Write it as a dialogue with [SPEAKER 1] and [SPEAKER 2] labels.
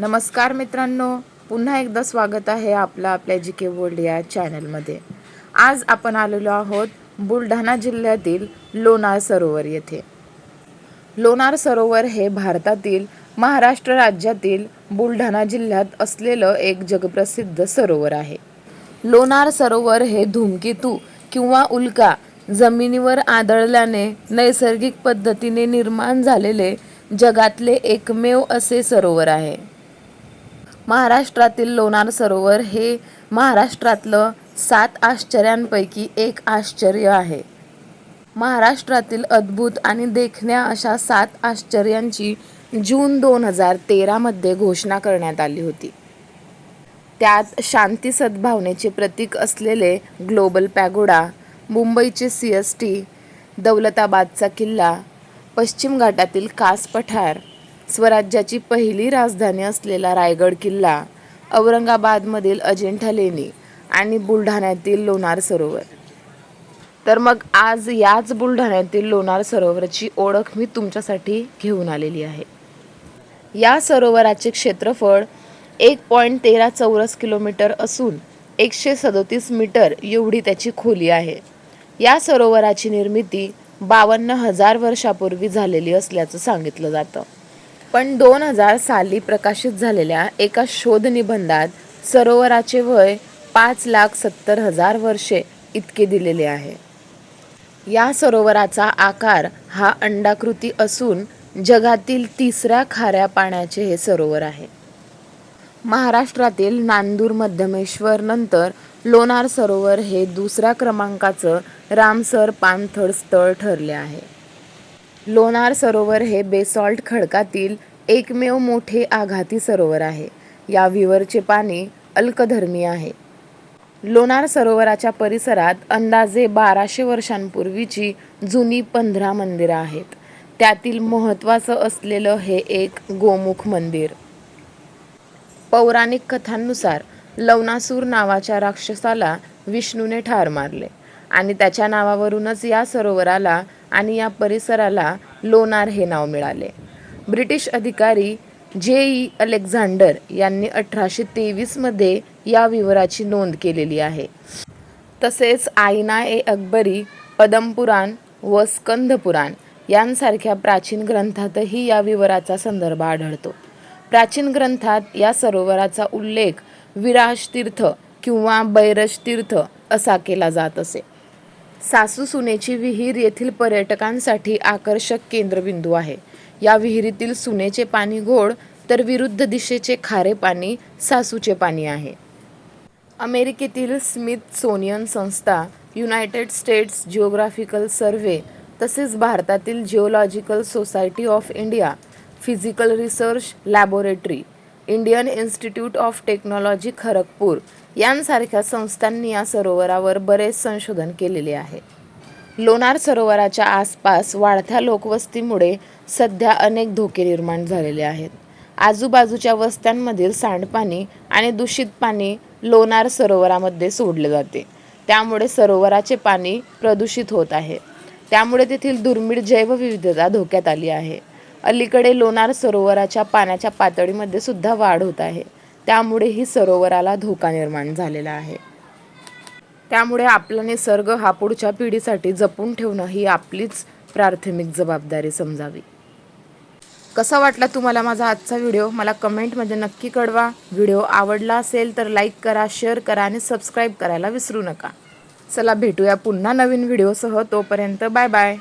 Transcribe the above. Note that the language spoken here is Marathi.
[SPEAKER 1] नमस्कार मित्रांनो पुन्हा एकदा स्वागत आहे आपलं आपल्या जी के वर्ल्ड या चॅनलमध्ये आज आपण आलेलो आहोत बुलढाणा जिल्ह्यातील लोणार सरोवर येथे लोणार सरोवर हे भारतातील महाराष्ट्र राज्यातील बुलढाणा जिल्ह्यात असलेलं एक जगप्रसिद्ध सरोवर आहे लोणार सरोवर हे धूमकेतू किंवा उल्का जमिनीवर आदळल्याने नैसर्गिक पद्धतीने निर्माण झालेले जगातले एकमेव असे सरोवर आहे महाराष्ट्रातील लोणार सरोवर हे महाराष्ट्रातलं सात आश्चर्यांपैकी एक आश्चर्य आहे महाराष्ट्रातील अद्भुत आणि देखण्या अशा सात आश्चर्यांची जून दोन हजार तेरामध्ये घोषणा करण्यात आली होती त्यात शांती सद्भावनेचे प्रतीक असलेले ग्लोबल पॅगोडा मुंबईचे सी एस टी दौलताबादचा किल्ला पश्चिम घाटातील कास पठार स्वराज्याची पहिली राजधानी असलेला रायगड किल्ला औरंगाबादमधील अजिंठा लेणी आणि बुलढाण्यातील लोणार सरोवर तर मग आज याच बुलढाण्यातील लोणार सरोवराची ओळख मी तुमच्यासाठी घेऊन आलेली आहे या सरोवराचे क्षेत्रफळ एक पॉईंट तेरा चौरस किलोमीटर असून एकशे सदोतीस मीटर एवढी त्याची खोली आहे या सरोवराची निर्मिती बावन्न हजार वर्षापूर्वी झालेली असल्याचं सांगितलं जातं पण दोन हजार साली प्रकाशित झालेल्या एका शोधनिबंधात सरोवराचे वय पाच लाख सत्तर हजार वर्षे इतके दिलेले आहे या सरोवराचा आकार हा अंडाकृती असून जगातील तिसऱ्या खाऱ्या पाण्याचे हे सरोवर आहे महाराष्ट्रातील नांदूर मध्यमेश्वर नंतर लोणार सरोवर हे दुसऱ्या क्रमांकाचं रामसर पाणथळ स्थळ ठरले आहे लोणार सरोवर हे बेसॉल्ट खडकातील एकमेव मोठे आघाती सरोवर आहे या विवरचे पाणी अल्कधर्मी आहे लोणार सरोवराच्या परिसरात अंदाजे बाराशे वर्षांपूर्वीची जुनी पंधरा मंदिरं आहेत त्यातील महत्त्वाचं असलेलं हे एक गोमुख मंदिर पौराणिक कथांनुसार लवनासूर नावाच्या राक्षसाला विष्णूने ठार मारले आणि त्याच्या नावावरूनच या सरोवराला आणि या परिसराला लोणार हे नाव मिळाले ब्रिटिश अधिकारी जे ई अलेक्झांडर यांनी अठराशे तेवीसमध्ये या विवराची नोंद केलेली आहे तसेच आयना ए अकबरी पदमपुराण व स्कंधपुराण यांसारख्या प्राचीन ग्रंथातही या विवराचा संदर्भ आढळतो प्राचीन ग्रंथात या सरोवराचा उल्लेख विराश तीर्थ किंवा बैरश तीर्थ असा केला जात असे सासू सुनेची विहीर येथील पर्यटकांसाठी आकर्षक केंद्रबिंदू आहे या विहिरीतील सुनेचे पाणी गोड तर विरुद्ध दिशेचे खारे पाणी सासूचे पाणी आहे अमेरिकेतील स्मिथ सोनियन संस्था युनायटेड स्टेट्स जिओग्राफिकल सर्व्हे तसेच भारतातील geological society of India physical research laboratory Indian institute of technology Kharagpur यांसारख्या संस्थांनी या सरोवरावर बरेच संशोधन केलेले आहे लोणार सरोवराच्या आसपास वाढत्या लोकवस्तीमुळे सध्या अनेक धोके निर्माण झालेले आहेत आजूबाजूच्या वस्त्यांमधील सांडपाणी आणि दूषित पाणी लोणार सरोवरामध्ये सोडले जाते त्यामुळे सरोवराचे पाणी प्रदूषित होत आहे त्यामुळे तेथील दुर्मिळ जैवविविधता धोक्यात आली आहे अलीकडे लोणार सरोवराच्या पाण्याच्या पातळीमध्ये सुद्धा वाढ होत आहे त्यामुळे ही सरोवराला धोका निर्माण झालेला आहे त्यामुळे आपला निसर्ग हा पुढच्या पिढीसाठी जपून ठेवणं ही आपलीच प्राथमिक जबाबदारी समजावी कसा वाटला तुम्हाला माझा आजचा व्हिडिओ मला कमेंटमध्ये नक्की कळवा व्हिडिओ आवडला असेल तर लाईक करा शेअर करा आणि सबस्क्राईब करायला विसरू नका चला भेटूया पुन्हा नवीन व्हिडिओसह तोपर्यंत बाय बाय